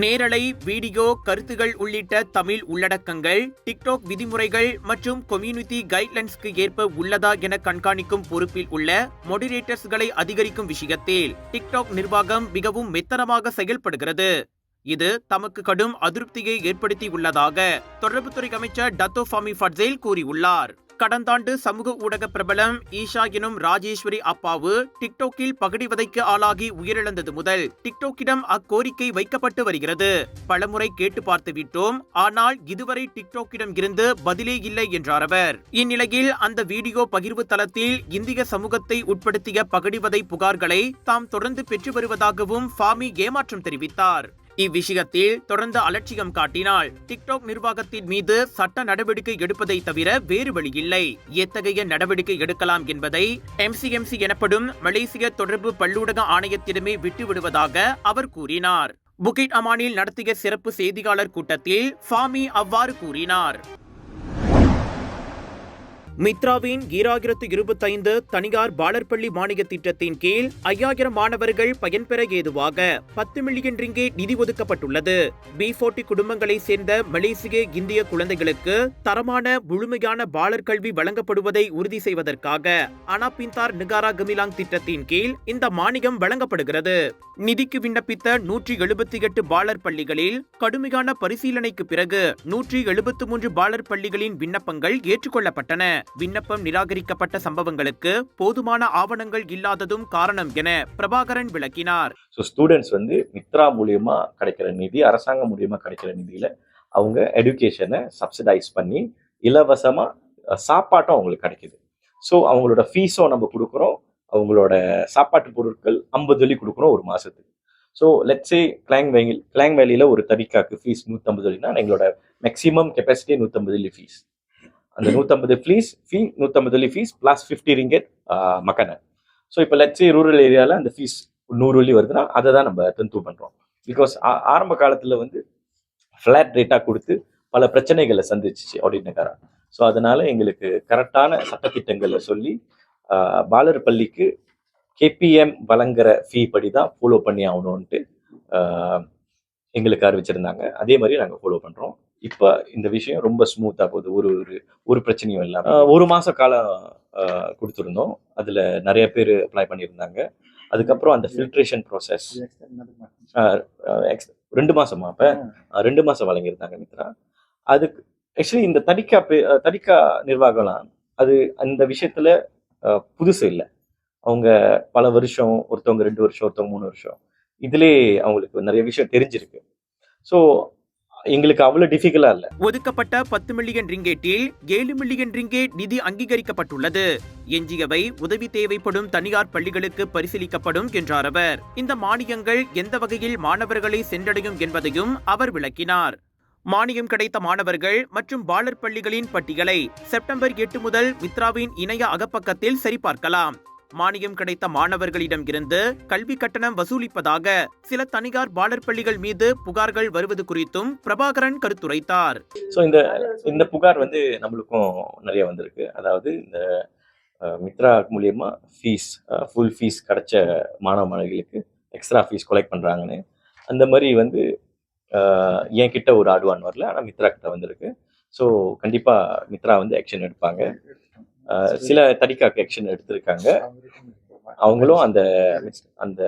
நேரலை வீடியோ கருத்துகள் உள்ளிட்ட தமிழ் உள்ளடக்கங்கள் டிக்டாக் விதிமுறைகள் மற்றும் கம்யூனிட்டி கைட்லைன்ஸ்க்கு ஏற்ப உள்ளதா என கண்காணிக்கும் பொறுப்பில் உள்ள மொடிரேட்டர்ஸ்களை அதிகரிக்கும் விஷயத்தில் டிக்டாக் நிர்வாகம் மிகவும் மெத்தனமாக செயல்படுகிறது. இது தமக்கு கடும் அதிருப்தியை ஏற்படுத்தி உள்ளதாக தொடர்புத்துறை அமைச்சர் டத்தோ ஃபாமி ஃபட்சேல் கூறியுள்ளார். கடந்த ஆண்டு சமூக ஊடக பிரபலம் ஈஷா எனும் ராஜேஸ்வரி அப்பாவு டிக்டாக்கில் பகடிவதைக்கு ஆளாகி உயிரிழந்தது முதல். டிக்டாக்கிடம் அக்கோரிக்கை வைக்கப்பட்டு வருகிறது. பலமுறை கேட்டு பார்த்து விட்டோம். ஆனால் இதுவரை டிக்டாக்கிடம் இருந்து பதிலே இல்லை என்றார் அவர். இந்நிலையில் அந்த வீடியோ பகிர்வு தளத்தில் இந்திய சமூகத்தை உட்படுத்திய பகடிவதை புகார்களை தாம் தொடர்ந்து பெற்று வருவதாகவும் ஃபாமி ஏமாற்றம் தெரிவித்தார். இவ்விஷயத்தில் தொடர்ந்து அலட்சியம் காட்டினால் டிக்டாக் நிர்வாகத்தின் மீது சட்ட நடவடிக்கை எடுப்பதை தவிர வேறு வழியில்லை எத்தகைய நடவடிக்கை எடுக்கலாம் என்பதை எம்சிஎம்சி எனப்படும் மலேசிய தொடர்பு பல்லூடக ஆணையத்திடமே விட்டுவிடுவதாக அவர் கூறினார். புகிட் அமானில் நடத்திய சிறப்பு செய்தியாளர் கூட்டத்தில் ஃபாமி அவ்வாறு கூறினார். மித்ராவின் ஈராயிரத்து இருபத்தைந்து தனியார் பாலர்பள்ளி மானிய திட்டத்தின் கீழ் ஐயாயிரம் மாணவர்கள் பயன்பெற ஏதுவாக பத்து மில்லியன் ரிங்கே நிதி ஒதுக்கப்பட்டுள்ளது. பி போர்ட்டி குடும்பங்களைச் சேர்ந்த மலேசிய இந்திய குழந்தைகளுக்கு தரமான முழுமையான பாலர் கல்வி வழங்கப்படுவதை உறுதி செய்வதற்காக அனாபிந்தார் நிகாரா கமிலாங் திட்டத்தின் கீழ் இந்த மானியம் வழங்கப்படுகிறது. நிதிக்கு விண்ணப்பித்த நூற்றி எழுபத்தி எட்டு பாலர் பள்ளிகளில் கடுமையான பரிசீலனைக்கு பிறகு நூற்றி எழுபத்து மூன்று பாலர் பள்ளிகளின் விண்ணப்பங்கள் ஏற்றுக்கொள்ளப்பட்டன. விண்ணப்பம் நிராகரிக்கப்பட்ட சம்பவங்களுக்கு போதுமான ஆவணங்கள் இல்லாததும் காரணம் என பிரபாகரன் விளக்கினார். ஸோ ஸ்டூடெண்ட்ஸ் வந்து மித்ரா மூலியமா கிடைக்கிற நிதி அரசாங்கம் மூலியமா கிடைக்கிற நிதியில அவங்க எடுகேஷனை சப்சிடைஸ் பண்ணி இலவசமா சாப்பாட்டும் அவங்களுக்கு கிடைக்குது. ஸோ அவங்களோட ஃபீஸும் நம்ம கொடுக்குறோம். அவங்களோட சாப்பாட்டு பொருட்கள் ஐம்பது வழி கொடுக்குறோம் ஒரு மாசத்துக்கு. ஸோ லெட்ஸே கிளாங் வேலி கிளாங் வேலியில் ஒரு தவிக்காக்கு ஃபீஸ் நூற்றம்பது வழினா எங்களோட மேக்ஸிமம் கெப்பாசிட்டி நூற்றம்பது வழி ஃபீஸ் அந்த நூற்றம்பது ஃபீஸ் ஃபீ நூற்றம்பது வழி ஃபீஸ் ப்ளஸ் ஃபிஃப்டி ரிங்கெட் மக்கனை ஸோ இப்போ லெட்ஸே ரூரல் ஏரியாவில் அந்த ஃபீஸ் நூறு வழி வருதுன்னா அதை தான் நம்ம டென்த்து பண்ணுறோம் பிகாஸ் ஆரம்ப காலத்தில் வந்து ஃப்ளாட் ரேட்டாக கொடுத்து பல பிரச்சனைகளை சந்திச்சிச்சு நகரா ஸோ அதனால எங்களுக்கு கரெக்டான சட்டத்திட்டங்களை சொல்லி பாலர் பள்ளிக்கு கேபிஎம் வழங்குற ஃபீ படி தான் ஃபாலோ பண்ணி ஆகணும்ன்ட்டு எங்களுக்கு அறிவிச்சிருந்தாங்க. அதே மாதிரி நாங்கள் ஃபாலோ பண்ணுறோம் இப்போ இந்த விஷயம் ரொம்ப ஸ்மூத்தாக போகுது. ஒரு ஒரு ஒரு பிரச்சனையும் இல்லாமல் ஒரு மாத காலம் கொடுத்துருந்தோம். அதில் நிறைய பேர் அப்ளை பண்ணியிருந்தாங்க. அதுக்கப்புறம் அந்த ஃபில்ட்ரேஷன் ப்ராசஸ் ரெண்டு மாசமா அப்ப? ரெண்டு மாசம் வழங்கியிருந்தாங்க மித்ரா. அதுக்கு ஆக்சுவலி இந்த தடிக்கா பே- தடிக்கா நிர்வாகம்லாம் அது அந்த விஷயத்துல புதுசு இல்லை. அவங்க பல வருஷம் ஒருத்தவங்க ரெண்டு வருஷம் ஒருத்தவங்க மூணு வருஷம். இதுலே அவங்களுக்கு நிறைய விஷயம் தெரிஞ்சிருக்கு. ஸோ எங்களுக்கு அவ்வளவு டிஃபிகலா இல்ல. ஒதுக்கப்பட்ட பத்து மில்லியன் ரிங்கேட்டில் ஏழு மில்லியன் ரிங்கேட் நிதி அங்கீகரிக்கப்பட்டுள்ளது. எஞ்சியவை உதவி தேவைப்படும் தனியார் பள்ளிகளுக்கு பரிசீலிக்கப்படும் என்றார் அவர். இந்த மானியங்கள் எந்த வகையில் மாணவர்களை சென்றடையும் என்பதையும் அவர் விளக்கினார். மானியம் கிடைத்த மாணவர்கள் மற்றும் பாலர் பள்ளிகளின் பட்டியலை செப்டம்பர் எட்டு முதல் மித்ராவின் இணைய அகப்பக்கத்தில் சரிபார்க்கலாம். மானியம் கிடைத்த மாணவர்களிடம் இருந்து கல்வி கட்டணம் வசூலிப்பதாக சில தனியார் பாலர் பள்ளிகள் மீது புகார்கள் வருவது குறித்தும் பிரபாகரன் கருத்துரைத்தார். ஸோ இந்த இந்த புகார் வந்து நம்மளுக்கும் நிறைய வந்திருக்கு. அதாவது இந்த மித்ரா மூலியமா ஃபீஸ் ஃபுல் ஃபீஸ் கிடைச்ச மாணவ மாணவிகளுக்கு எக்ஸ்ட்ரா ஃபீஸ் கொலெக்ட் பண்ணுறாங்கன்னு அந்த மாதிரி வந்து என் கிட்ட ஒரு ஆடுவான் வரல. ஆனால் மித்ரா கிட்ட வந்திருக்கு. ஸோ கண்டிப்பாக மித்ரா வந்து ஆக்ஷன் எடுப்பாங்க. சில தடிக்காக்கு ஆக்ஷன் எடுத்திருக்காங்க. அவங்களும் அந்த அந்த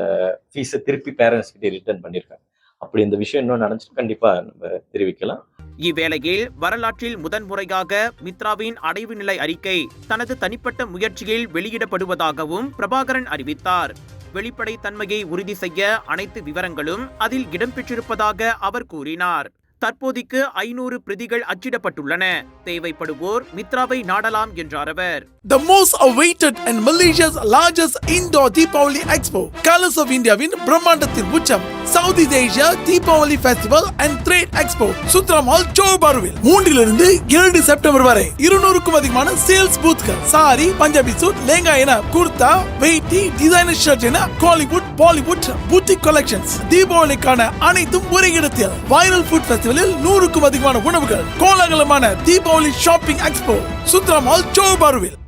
ஃபீஸை திருப்பி பேரண்ட்ஸ் கிட்டே ரிட்டர்ன் பண்ணியிருக்காங்க அப்படி இந்த விஷயம் இன்னும் நடந்துச்சு கண்டிப்பாக நம்ம தெரிவிக்கலாம். இவ்வேளையில் வரலாற்றில் முதன்முறையாக மித்ராவின் அடைவு நிலை அறிக்கை தனது தனிப்பட்ட முயற்சியில் வெளியிடப்படுவதாகவும் பிரபாகரன் அறிவித்தார். வெளிப்படைத் தன்மையை உறுதி செய்ய அனைத்து விவரங்களும் அதில் இடம்பெற்றிருப்பதாக அவர் கூறினார். தற்போதைக்கு ஐநூறு பிரதிகள் அச்சிடப்பட்டுள்ளன. தேவைப்படுவோர் மித்ராவை நாடலாம் என்றார் அவர். The most awaited and Malaysia's largest indoor Deepavali Expo, Colors of Indiaவின் பிரம்மாண்டத்தின் உச்சம் Southeast Asia Deepavali festival and trade expo Sutera mall சோபாருவில் மூன்றிலிருந்து ஏழு செப்டம்பர் வரை இருநூறுக்கும் அதிகமான சேல்ஸ் பூத்கள் சாரி பஞ்சாபி சூட் லேங்கா என குர்தா வெயிட்டி டிசைனர் ஷர்ட் என காலிவுட் பாலிவுட் பூட்டிக் கலெக்ஷன்ஸ் தீபாவளிக்கான அனைத்தும் ஒரே இடத்தில். வைரல் ஃபுட் ஃபெஸ்டிவல் ஃபெஸ்டிவலில் நூறுக்கும் அதிகமான உணவுகள் கோலாகலமான Deepavali shopping expo Sutera mall சோபாருவில்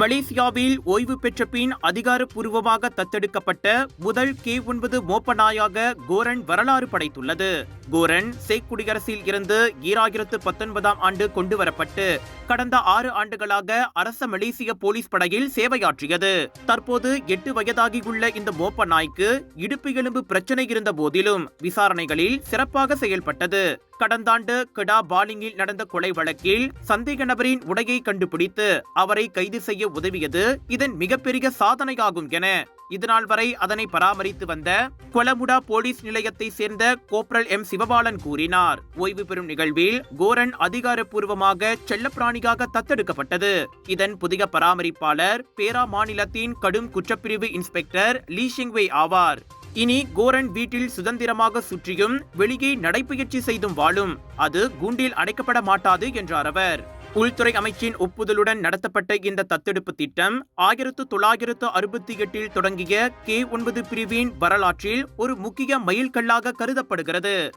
மலேசியாவில் ஓய்வு பெற்ற பின் அதிகாரப்பூர்வமாக தத்தெடுக்கப்பட்ட முதல் கே ஒன்பது மோப்ப நாயாக கோரன் வரலாறு படைத்துள்ளது. கோரன் சேக் குடியரசில் இருந்து ஈராயிரத்து பத்தொன்பதாம் ஆண்டு கொண்டு வரப்பட்டு கடந்த ஆறு ஆண்டுகளாக அரச மலேசிய போலீஸ் படையில் சேவையாற்றியது. தற்போது எட்டு வயதாகியுள்ள இந்த மோப்ப நாய்க்கு இடுப்பு எலும்பு பிரச்சனை இருந்த போதிலும் விசாரணைகளில் சிறப்பாக செயல்பட்டது. கடந்த ஆண்டு கெடா பாலிங்கில் நடந்த கொலை வழக்கில் சந்தேக நபரின் உடையை கண்டுபிடித்து அவரை கைது செய்ய உதவியது இதன் மிகப்பெரிய சாதனையாகும் என இதுநாள் வரை அதனை பராமரித்து வந்த கொலமுடா போலீஸ் நிலையத்தை சேர்ந்த கோப்ரல் எம். சிவபாலன் கூறினார். ஓய்வு பெறும் நிகழ்வில் கோரன் அதிகாரப்பூர்வமாக செல்லப்பிராணியாக தத்தெடுக்கப்பட்டது. இதன் புதிய பராமரிப்பாளர் பேரா மாநிலத்தின் கடும் குற்றப்பிரிவு இன்ஸ்பெக்டர் லீ ஷிங்வே ஆவார். இனி கோரன் வீட்டில் சுதந்திரமாக சுற்றியும் வெளியே நடைபயிற்சி செய்தும் வாழும். அது கூண்டில் அடைக்கப்பட மாட்டாது என்றார் அவர். உள்துறை அமைச்சின் ஒப்புதலுடன் நடத்தப்பட்ட இந்த தத்தெடுப்பு திட்டம் ஆயிரத்து தொள்ளாயிரத்து அறுபத்தி எட்டில் தொடங்கிய கே ஒன்பது பிரிவின் வரலாற்றில் ஒரு முக்கிய மைல்கல்லாக கருதப்படுகிறது.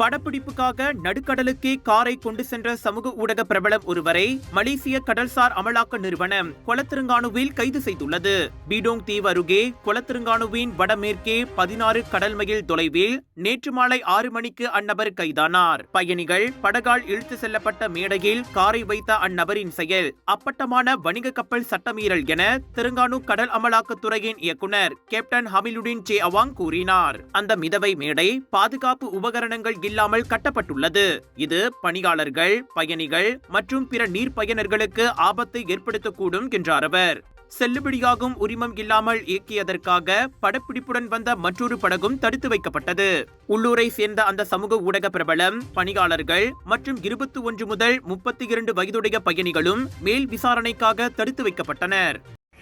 படப்பிடிப்புக்காக நடுக்கடலுக்கே காரை கொண்டு சென்ற சமூக ஊடக பிரபலம் ஒருவரை மலேசிய கடல்சார் அமலாக்க நிறுவனம் கொலத்திருங்கானுவில் கைது செய்துள்ளது. பீடோங் தீவு அருகே கொலத்திருங்கானுவின் வடமேற்கே பதினாறு கடல் மைல் தொலைவில் நேற்று மாலை ஆறு மணிக்கு அந்நபர் கைதானார். பயணிகள் படகால் இழுத்து செல்லப்பட்ட மேடையில் காரை வைத்த அந்நபரின் செயல் அப்பட்டமான வணிக கப்பல் சட்டமீறல் என திருங்கானு கடல் அமலாக்கத்துறையின் இயக்குனர் கேப்டன் ஹமிலுடின் ஜே அவாங் கூறினார். அந்த மிதவை மேடை பாதுகாப்பு உபகரணங்கள் இல்லாமல் கட்டப்பட்டுள்ளது. இது பணியாளர்கள் பயணிகள் மற்றும் பிற நீர் பயனர்களுக்கு ஆபத்தை ஏற்படுத்தக்கூடும் என்றார் அவர். செல்லுபடியாகும் உரிமம் இல்லாமல் இயக்கியதற்காக படப்பிடிப்புடன் வந்த மற்றொரு படகும் தடுத்து வைக்கப்பட்டது. உள்ளூரை சேர்ந்த அந்த சமூக ஊடக பிரபலம் பணியாளர்கள் மற்றும் இருபத்தி ஒன்று முதல் முப்பத்தி இரண்டு வயதுடைய பயணிகளும் மேல் விசாரணைக்காக தடுத்து வைக்கப்பட்டனர்.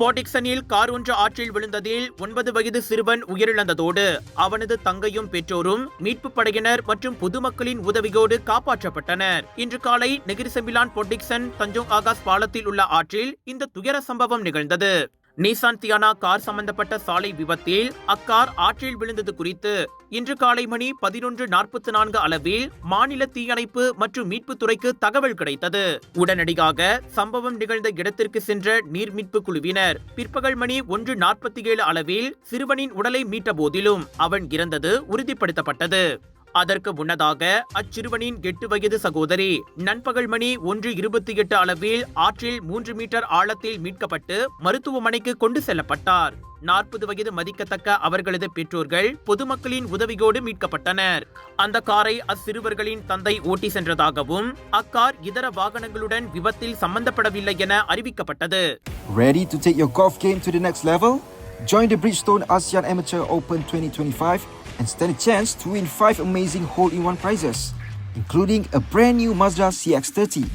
போட்டிக்சனில் கார் ஒன்று ஆற்றில் விழுந்ததில் ஒன்பது வயது சிறுவன் உயிரிழந்ததோடு அவனது தங்கையும் பெற்றோரும் மீட்புப் படையினர் மற்றும் பொதுமக்களின் உதவியோடு காப்பாற்றப்பட்டனர். இன்று காலை நெகிரிசெம்பிலான் போட்டிக்சன் தஞ்சோங் ஆகாஷ் பாலத்தில் உள்ள ஆற்றில் இந்த துயர சம்பவம் நிகழ்ந்தது. நீசான் தியானா கார் சம்பந்தப்பட்ட சாலை விபத்தில் அக்கார் ஆற்றில் விழுந்தது குறித்து இன்று காலை மணி பதினொன்று நாற்பத்தி நான்கு அளவில் மாநில தீயணைப்பு மற்றும் மீட்புத் துறைக்கு தகவல் கிடைத்தது. உடனடியாக சம்பவம் நிகழ்ந்த இடத்திற்கு சென்ற நீர் மீட்பு குழுவினர் பிற்பகல் மணி ஒன்று நாற்பத்தி ஏழு அளவில் சிறுவனின் உடலை மீட்ட போதிலும் அவன் இறந்தது உறுதிப்படுத்தப்பட்டது. அதற்கு முன்னதாக அச்சிறுவனின் எட்டு வயது சகோதரி நண்பகல் மணி ஒன்று இருபத்தி எட்டு அளவில் ஆற்றில் மூன்று மீட்டர் ஆழத்தில் மீட்கப்பட்டு மருத்துவமனைக்கு கொண்டு செல்லப்பட்டார். நாற்பது வயது மதிக்கத்தக்க அவர்களது பெற்றோர்கள் பொதுமக்களின் உதவியோடு மீட்கப்பட்டனர். அந்த காரை அச்சிறுவர்களின் தந்தை ஓட்டி சென்றதாகவும் அக்கார் இதர வாகனங்களுடன் விபத்தில் சம்பந்தப்படவில்லை என அறிவிக்கப்பட்டது. Ready to take your golf game to the next level? Join the Bridgestone ASEAN Amateur Open 2025 and stand a chance to win 5 amazing hole-in-one prizes, including a brand new Mazda CX-30.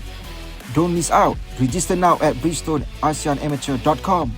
Don't miss out. Register now at bridgestoneasianamateur.com.